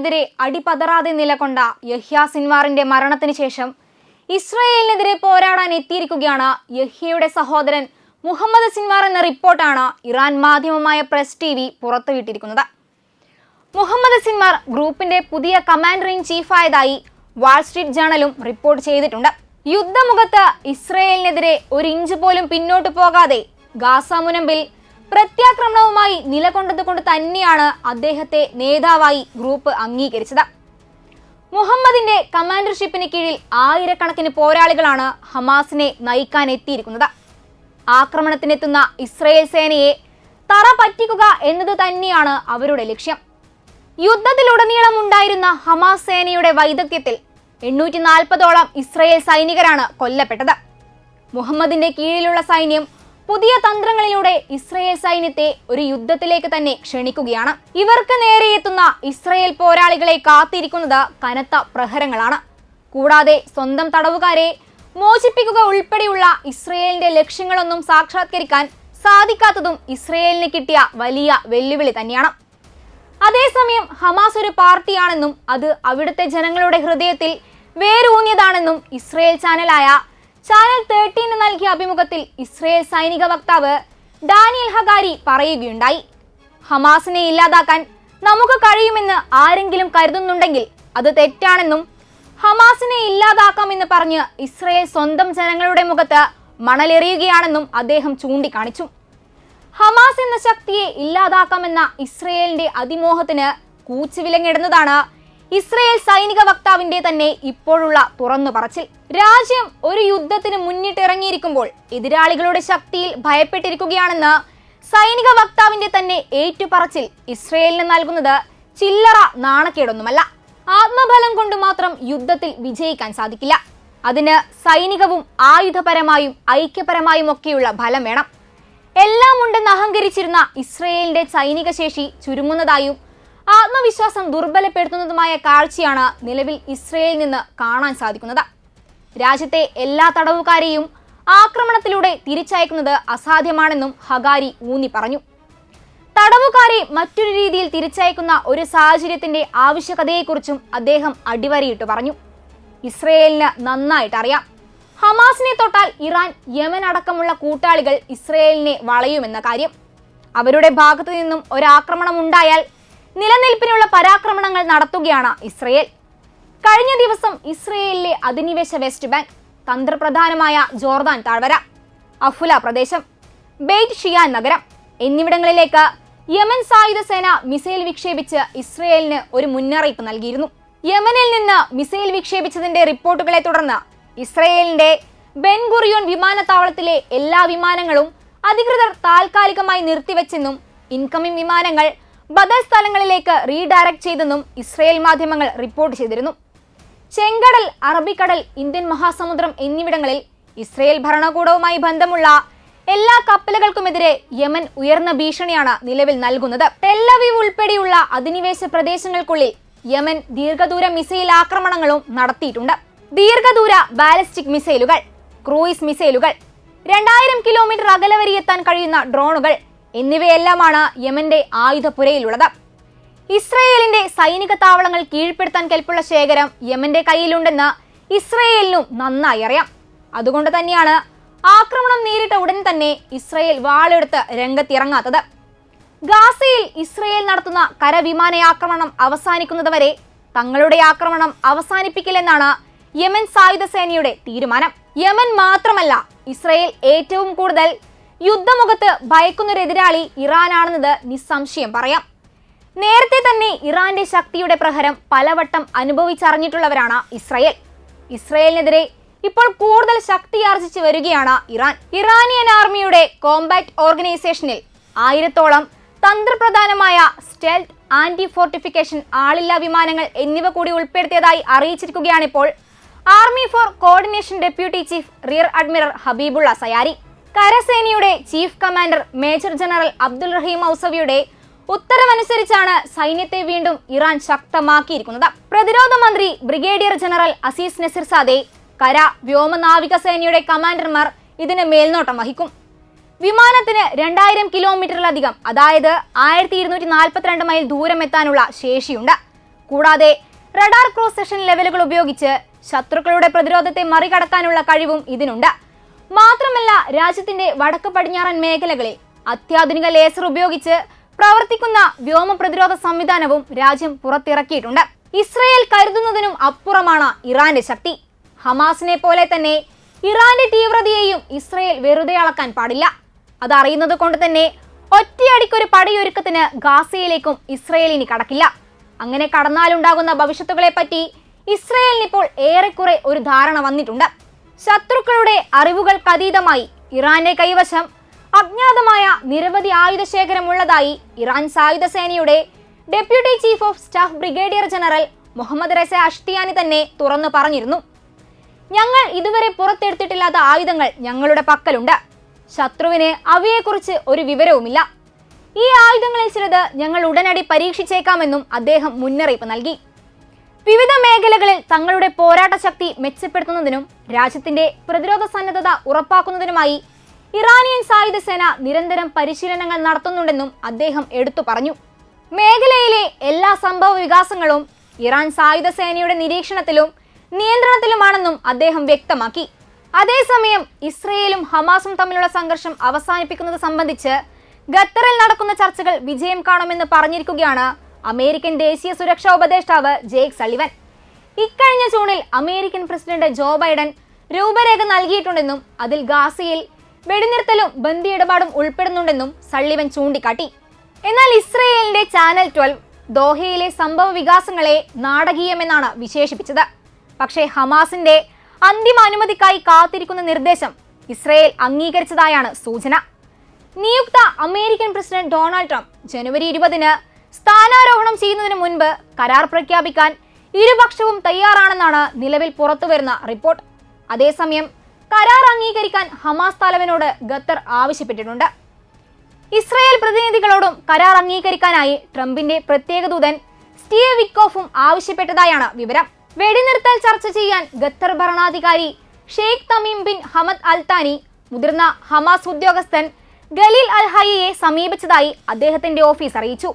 ഇസ്രയേലിനെതിരെ അടിപതറാതെ നിലകൊണ്ട യഹ്യ സിൻവാറിന്റെ മരണത്തിന് ശേഷം ഇസ്രായേലിനെതിരെ പോരാടാൻ എത്തിയിരിക്കുകയാണ് യഹ്യയുടെ സഹോദരൻ മുഹമ്മദ് സിൻവാർ എന്ന റിപ്പോർട്ടാണ് ഇറാൻ മാധ്യമമായ പ്രസ് ടി വി പുറത്തുവിട്ടിരിക്കുന്നത്. മുഹമ്മദ് സിൻവാർ ഗ്രൂപ്പിന്റെ പുതിയ കമാൻഡർ ഇൻ ചീഫായതായി വാൾ സ്ട്രീറ്റ് ജേണലും റിപ്പോർട്ട് ചെയ്തിട്ടുണ്ട്. യുദ്ധമുഖത്ത് ഇസ്രയേലിനെതിരെ ഒരു ഇഞ്ച് പോലും പിന്നോട്ട് പോകാതെ ഗാസ മുനമ്പിൽ പ്രത്യാക്രമണവുമായി നിലകൊണ്ടതുകൊണ്ട് തന്നെയാണ് അദ്ദേഹത്തെ നേതാവായി ഗ്രൂപ്പ് അംഗീകരിച്ചത്. മുഹമ്മദിന്റെ കമാൻഡർഷിപ്പിന് കീഴിൽ ആയിരക്കണക്കിന് പോരാളികളാണ് ഹമാസിനെ നയിക്കാൻ എത്തിയിരിക്കുന്നത് ആക്രമണത്തിനെത്തുന്ന ഇസ്രയേൽ സേനയെ തറ പറ്റിക്കുക എന്നത് തന്നെയാണ് അവരുടെ ലക്ഷ്യം. യുദ്ധത്തിലുടനീളം ഉണ്ടായിരുന്ന ഹമാസ് സേനയുടെ വൈദഗ്ധ്യത്തിൽ എണ്ണൂറ്റി നാൽപ്പതോളം ഇസ്രയേൽ സൈനികരാണ് കൊല്ലപ്പെട്ടത്. മുഹമ്മദിന്റെ കീഴിലുള്ള സൈന്യം പുതിയ തന്ത്രങ്ങളിലൂടെ ഇസ്രയേൽ സൈന്യത്തെ ഒരു യുദ്ധത്തിലേക്ക് തന്നെ ക്ഷണിക്കുകയാണ്. ഇവർക്ക് നേരെ എത്തുന്ന ഇസ്രയേൽ പോരാളികളെ കാത്തിരിക്കുന്നത് കനത്ത പ്രഹരങ്ങളാണ്. കൂടാതെ സ്വന്തം തടവുകാരെ മോചിപ്പിക്കുക ഉൾപ്പെടെയുള്ള ഇസ്രയേലിന്റെ ലക്ഷ്യങ്ങളൊന്നും സാക്ഷാത്കരിക്കാൻ സാധിക്കാത്തതും ഇസ്രയേലിന് കിട്ടിയ വലിയ വെല്ലുവിളി തന്നെയാണ്. അതേസമയം ഹമാസ് ഒരു പാർട്ടിയാണെന്നും അത് അവിടുത്തെ ജനങ്ങളുടെ ഹൃദയത്തിൽ വേരൂന്നിയതാണെന്നും ഇസ്രയേൽ ചാനലായ ചാനൽ തേർട്ടീന് നൽകിയ അഭിമുഖത്തിൽ ഇസ്രയേൽ സൈനിക വക്താവ് ഡാനിയൽ ഹഗാരി പറയുകയുണ്ടായി. ഹമാസിനെ ഇല്ലാതാക്കാൻ നമുക്ക് കഴിയുമെന്ന് ആരെങ്കിലും കരുതുന്നുണ്ടെങ്കിൽ അത് തെറ്റാണെന്നും ഹമാസിനെ ഇല്ലാതാക്കാമെന്ന് പറഞ്ഞ് ഇസ്രയേൽ സ്വന്തം ജനങ്ങളുടെ മുഖത്ത് മണലെറിയുകയാണെന്നും അദ്ദേഹം ചൂണ്ടിക്കാണിച്ചു. ഹമാസ് എന്ന ശക്തിയെ ഇല്ലാതാക്കാമെന്ന ഇസ്രയേലിന്റെ അതിമോഹത്തിന് കൂച്ചുവിലങ്ങിടുന്നതാണ് ഇസ്രയേൽ സൈനിക വക്താവിന്റെ തന്നെ ഇപ്പോഴുള്ള തുറന്നു പറച്ചിൽ. രാജ്യം ഒരു യുദ്ധത്തിന് മുന്നിട്ടിറങ്ങിയിരിക്കുമ്പോൾ എതിരാളികളുടെ ശക്തിയിൽ ഭയപ്പെട്ടിരിക്കുകയാണെന്ന് സൈനിക വക്താവിന്റെ തന്നെ ഏറ്റുപറച്ചിൽ ഇസ്രയേലിന് നൽകുന്നത് ചില്ലറ നാണക്കേടൊന്നുമല്ല. ആത്മബലം കൊണ്ട് മാത്രം യുദ്ധത്തിൽ വിജയിക്കാൻ സാധിക്കില്ല. അതിന് സൈനികവും ആയുധപരമായും ഐക്യപരമായും ഒക്കെയുള്ള ഫലം വേണം. എല്ലാം ഉണ്ടെന്ന് അഹങ്കരിച്ചിരുന്ന ഇസ്രയേലിന്റെ സൈനിക ശേഷി ചുരുങ്ങുന്നതായും ആത്മവിശ്വാസം ദുർബലപ്പെടുത്തുന്നതുമായ കാഴ്ചയാണ് നിലവിൽ ഇസ്രയേലിൽ നിന്ന് കാണാൻ സാധിക്കുന്നത്. രാജ്യത്തെ എല്ലാ തടവുകാരെയും ആക്രമണത്തിലൂടെ തിരിച്ചയക്കുന്നത് അസാധ്യമാണെന്നും ഹഗാരി ഊന്നി പറഞ്ഞു. തടവുകാരെ മറ്റൊരു രീതിയിൽ തിരിച്ചയക്കുന്ന ഒരു സാഹചര്യത്തിന്റെ ആവശ്യകതയെക്കുറിച്ചും അദ്ദേഹം അടിവരയിട്ട് പറഞ്ഞു. ഇസ്രയേലിന് നന്നായിട്ട് അറിയാം. ഹമാസിനെ തൊട്ടാൽ ഇറാൻ യമൻ അടക്കമുള്ള കൂട്ടാളികൾ ഇസ്രയേലിനെ വളയുമെന്ന കാര്യം. അവരുടെ ഭാഗത്തു നിന്നും ഒരാക്രമണം ഉണ്ടായാൽ നിലനിൽപ്പിനുള്ള പരാക്രമണങ്ങൾ നടത്തുകയാണ് ഇസ്രയേൽ. കഴിഞ്ഞ ദിവസം ഇസ്രയേലിലെ അധിനിവേശ വെസ്റ്റ് ബാങ്ക് തന്ത്രപ്രധാനമായ ജോർദാൻ താഴ്വര അഫുല പ്രദേശം ബെയ്റ്റ് ഷിയാൻ നഗരം എന്നിവിടങ്ങളിലേക്ക് യമൻ സായുധ സേന മിസൈൽ വിക്ഷേപിച്ച് ഇസ്രയേലിന് ഒരു മുന്നറിയിപ്പ് നൽകിയിരുന്നു. യമനിൽ നിന്ന് മിസൈൽ വിക്ഷേപിച്ചതിന്റെ റിപ്പോർട്ടുകളെ തുടർന്ന് ഇസ്രയേലിന്റെ ബെൻഗുറിയോൺ വിമാനത്താവളത്തിലെ എല്ലാ വിമാനങ്ങളും അധികൃതർ താൽക്കാലികമായി നിർത്തിവെച്ചെന്നും ഇൻകമിംഗ് വിമാനങ്ങൾ ബദൽ സ്ഥലങ്ങളിലേക്ക് റീഡയറക്ട് ചെയ്തെന്നും ഇസ്രയേൽ മാധ്യമങ്ങൾ റിപ്പോർട്ട് ചെയ്തിരുന്നു. ചെങ്കടൽ അറബിക്കടൽ ഇന്ത്യൻ മഹാസമുദ്രം എന്നിവിടങ്ങളിൽ ഇസ്രയേൽ ഭരണകൂടവുമായി ബന്ധമുള്ള എല്ലാ കപ്പലുകൾക്കുമെതിരെ യമൻ ഉയർന്ന ഭീഷണിയാണ് നിലവിൽ നൽകുന്നത്. ടെല്ലവീവ് ഉൾപ്പെടെയുള്ള അധിനിവേശ പ്രദേശങ്ങൾക്കുള്ളിൽ യമൻ ദീർഘദൂര മിസൈൽ ആക്രമണങ്ങളും നടത്തിയിട്ടുണ്ട്. ദീർഘദൂര ബാലിസ്റ്റിക് മിസൈലുകൾ ക്രൂയിസ് മിസൈലുകൾ രണ്ടായിരം കിലോമീറ്റർ അകലെ വരെ എത്താൻ കഴിയുന്ന ഡ്രോണുകൾ എന്നിവയെല്ലാമാണ് യമന്റെ ആയുധപ്പുരയിലുള്ളത്. ഇസ്രയേലിന്റെ സൈനിക താവളങ്ങൾ കീഴ്പ്പെടുത്താൻ കെൽപ്പുള്ള ശേഖരം യമന്റെ കയ്യിലുണ്ടെന്ന് ഇസ്രയേലിനും നന്നായി അറിയാം. അതുകൊണ്ട് തന്നെയാണ് ആക്രമണം നേരിട്ട ഉടൻ തന്നെ ഇസ്രയേൽ വാളെടുത്ത് രംഗത്തിറങ്ങാത്തത്. ഗാസയിൽ ഇസ്രയേൽ നടത്തുന്ന കരവിമാന ആക്രമണം അവസാനിക്കുന്നതുവരെ തങ്ങളുടെ ആക്രമണം അവസാനിപ്പിക്കില്ലെന്നാണ് യമൻ സായുധ സേനയുടെ തീരുമാനം. യമൻ മാത്രമല്ല ഇസ്രയേൽ ഏറ്റവും കൂടുതൽ യുദ്ധമുഖത്ത് ഭയക്കുന്നൊരു എതിരാളി ഇറാനാണെന്നത് നിസ്സംശയം പറയാം. നേരത്തെ തന്നെ ഇറാന്റെ ശക്തിയുടെ പ്രഹരം പലവട്ടം അനുഭവിച്ചറിഞ്ഞിട്ടുള്ളവരാണ് ഇസ്രയേൽ. ഇസ്രയേലിനെതിരെ ഇപ്പോൾ കൂടുതൽ ശക്തിയാർജിച്ചു വരികയാണ് ഇറാൻ. ഇറാനിയൻ ആർമിയുടെ കോമ്പാക്ട് ഓർഗനൈസേഷനിൽ ആയിരത്തോളം തന്ത്രപ്രധാനമായ സ്റ്റെൽത്ത് ആന്റി ഫോർട്ടിഫിക്കേഷൻ ആളില്ലാ വിമാനങ്ങൾ എന്നിവ കൂടി ഉൾപ്പെടുത്തിയതായി അറിയിച്ചിരിക്കുകയാണിപ്പോൾ army for coordination deputy chief rear admiral Habibollah Sayyari. കരസേനയുടെ chief commander major general Abdul Rahim ഔസവിയുടെ ഉത്തരവനുസരിച്ചാണ് സൈന്യത്തെ വീണ്ടും ഇറാൻ ശക്തമാക്കിയിരിക്കുന്നത്. പ്രതിരോധ മന്ത്രി ബ്രിഗേഡിയർ ജനറൽ അസീസ് നസിർ സാദെ കര വ്യോമ നാവിക സേനയുടെ കമാൻഡർമാർ ഇതിന് മേൽനോട്ടം വഹിക്കും. വിമാനത്തിന് രണ്ടായിരം കിലോമീറ്ററിലധികം അതായത് ആയിരത്തി ഇരുന്നൂറ്റി നാൽപ്പത്തിരണ്ട് മൈൽ ദൂരം എത്താനുള്ള ശേഷിയുണ്ട്. കൂടാതെ റഡാർ ക്രോസ് സെഷൻ ലെവലുകൾ ഉപയോഗിച്ച് ശത്രുക്കളുടെ പ്രതിരോധത്തെ മറികടക്കാനുള്ള കഴിവും ഇതിനുണ്ട്. മാത്രമല്ല രാജ്യത്തിന്റെ വടക്ക് പടിഞ്ഞാറൻ മേഖലകളിൽ അത്യാധുനിക ലേസർ ഉപയോഗിച്ച് പ്രവർത്തിക്കുന്ന വ്യോമ പ്രതിരോധ സംവിധാനവും രാജ്യം പുറത്തിറക്കിയിട്ടുണ്ട്. ഇസ്രയേൽ കരുതുന്നതിനും അപ്പുറമാണ് ഇറാന്റെ ശക്തി. ഹമാസിനെ പോലെ തന്നെ ഇറാന്റെ തീവ്രതയെയും ഇസ്രയേൽ വെറുതെ അളക്കാൻ പാടില്ല. അതറിയുന്നത് കൊണ്ട് തന്നെ ഒറ്റയടിക്കൊരു പടയൊരുക്കത്തിന് ഗാസയിലേക്കും ഇസ്രയേലിനി കടക്കില്ല. അങ്ങനെ കടന്നാലുണ്ടാകുന്ന ഭവിഷ്യത്തുകളെ പറ്റി ഇസ്രയേലിന് ഇപ്പോൾ ഏറെക്കുറെ ഒരു ധാരണ വന്നിട്ടുണ്ട്. ശത്രുക്കളുടെ അറിവുകൾക്കതീതമായി ഇറാന്റെ കൈവശം അജ്ഞാതമായ നിരവധി ആയുധ ഉള്ളതായി ഇറാൻ സായുധ സേനയുടെ deputy chief of staff brigadier general Mohammad Reza Ashtiani തന്നെ തുറന്നു പറഞ്ഞിരുന്നു. ഞങ്ങൾ ഇതുവരെ പുറത്തെടുത്തിട്ടില്ലാത്ത ആയുധങ്ങൾ ഞങ്ങളുടെ പക്കലുണ്ട്. ശത്രുവിന് അവയെക്കുറിച്ച് ഒരു വിവരവുമില്ല. ഈ ആയുധങ്ങളിൽ ചിലത് ഞങ്ങൾ ഉടനടി പരീക്ഷിച്ചേക്കാമെന്നും അദ്ദേഹം മുന്നറിയിപ്പ് നൽകി. വിവിധ മേഖലകളിൽ തങ്ങളുടെ പോരാട്ട ശക്തി മെച്ചപ്പെടുത്തുന്നതിനും രാജ്യത്തിന്റെ പ്രതിരോധ സന്നദ്ധത ഉറപ്പാക്കുന്നതിനുമായി ഇറാനിയൻ സായുധ സേന നിരന്തരം പരിശീലനങ്ങൾ നടത്തുന്നുണ്ടെന്നും അദ്ദേഹം എടുത്തു പറഞ്ഞു. മേഖലയിലെ എല്ലാ സംഭവ വികാസങ്ങളും ഇറാൻ സായുധ സേനയുടെ നിരീക്ഷണത്തിലും നിയന്ത്രണത്തിലുമാണെന്നും അദ്ദേഹം വ്യക്തമാക്കി. അതേസമയം ഇസ്രയേലും ഹമാസും തമ്മിലുള്ള സംഘർഷം അവസാനിപ്പിക്കുന്നത് സംബന്ധിച്ച് ഖത്തറിൽ നടക്കുന്ന ചർച്ചകൾ വിജയം കാണുമെന്ന് പറഞ്ഞിരിക്കുകയാണ് അമേരിക്കൻ ദേശീയ സുരക്ഷാ ഉപദേഷ്ടാവ് ജേക്ക് സളിവൻ ഇക്കഴിഞ്ഞ ജൂണിൽ അമേരിക്കൻ പ്രസിഡന്റ് ജോ ബൈഡൻ രൂപരേഖ നൽകിയിട്ടുണ്ടെന്നും അതിൽ ഗാസയിൽ വെടിനിർത്തലും ബന്ദിയിടപാടും ഉൾപ്പെടുന്നുണ്ടെന്നും സള്ളിവൻ ചൂണ്ടിക്കാട്ടി. എന്നാൽ ഇസ്രയേലിന്റെ ചാനൽ ട്വൽവ് ദോഹയിലെ സംഭവ വികാസങ്ങളെ നാടകീയമെന്നാണ് വിശേഷിപ്പിച്ചത്. പക്ഷേ ഹമാസിന്റെ അന്തിമ അനുമതിക്കായി കാത്തിരിക്കുന്ന നിർദ്ദേശം ഇസ്രയേൽ അംഗീകരിച്ചതായാണ് സൂചന. നിയുക്ത അമേരിക്കൻ പ്രസിഡന്റ് ഡൊണാൾഡ് ട്രംപ് ജനുവരി ഇരുപതിന് സ്ഥാനാരോഹണം ചെയ്യുന്നതിന് മുൻപ് കരാർ പ്രഖ്യാപിക്കാൻ ഇരുപക്ഷവും തയ്യാറാണെന്നാണ് നിലവിൽ പുറത്തുവരുന്ന റിപ്പോർട്ട്. അതേസമയം കരാർ അംഗീകരിക്കാൻ ഹമാസ് തലവനോട് ഖത്തർ ആവശ്യപ്പെട്ടിട്ടുണ്ട്. ഇസ്രായേൽ പ്രതിനിധികളോടും കരാർ അംഗീകരിക്കാനായി ട്രംപിന്റെ പ്രത്യേക ദൂതൻ സ്റ്റീവ് വിക്കോഫും ആവശ്യപ്പെട്ടതായാണ് വിവരം. വെടിനിർത്തൽ ചർച്ച ചെയ്യാൻ ഖത്തർ ഭരണാധികാരി Sheikh Tamim bin Hamad Al Thani മുതിർന്ന ഹമാസ് ഉദ്യോഗസ്ഥൻ ഗലീൽ അൽഹയെ സമീപിച്ചതായി അദ്ദേഹത്തിന്റെ ഓഫീസ് അറിയിച്ചു.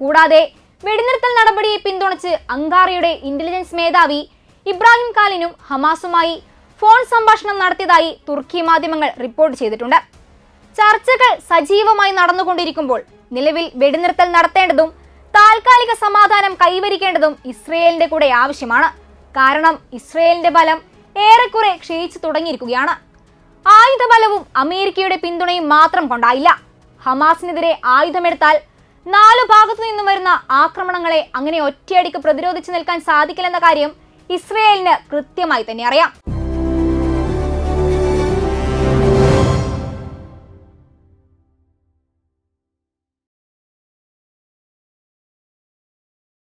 കൂടാതെ വെടിനിർത്തൽ നടപടിയെ പിന്തുണച്ച് അങ്കാറയുടെ ഇന്റലിജൻസ് മേധാവി ഇബ്രാഹിം കാലിനും ഹമാസുമായി ഫോൺ സംഭാഷണം നടത്തിയതായി തുർക്കി മാധ്യമങ്ങൾ റിപ്പോർട്ട് ചെയ്തിട്ടുണ്ട്. ചർച്ചകൾ സജീവമായി നടന്നുകൊണ്ടിരിക്കുമ്പോൾ നിലവിൽ വെടിനിർത്തൽ നടത്തേണ്ടതും താൽക്കാലിക സമാധാനം കൈവരിക്കേണ്ടതും ഇസ്രയേലിന്റെ കൂടെ ആവശ്യമാണ്. കാരണം ഇസ്രയേലിന്റെ ബലം ഏറെക്കുറെ ക്ഷയിച്ചു തുടങ്ങിയിരിക്കുകയാണ്. ആയുധബലവും അമേരിക്കയുടെ പിന്തുണയും മാത്രം കൊണ്ടായില്ല. ഹമാസിനെതിരെ ആയുധമെടുത്താൽ നാലു ഭാഗത്തു നിന്നും വരുന്ന ആക്രമണങ്ങളെ അങ്ങനെ ഒറ്റയടിക്ക് പ്രതിരോധിച്ചു നിൽക്കാൻ സാധിക്കില്ലെന്ന കാര്യം ഇസ്രയേലിന് കൃത്യമായി തന്നെ അറിയാം.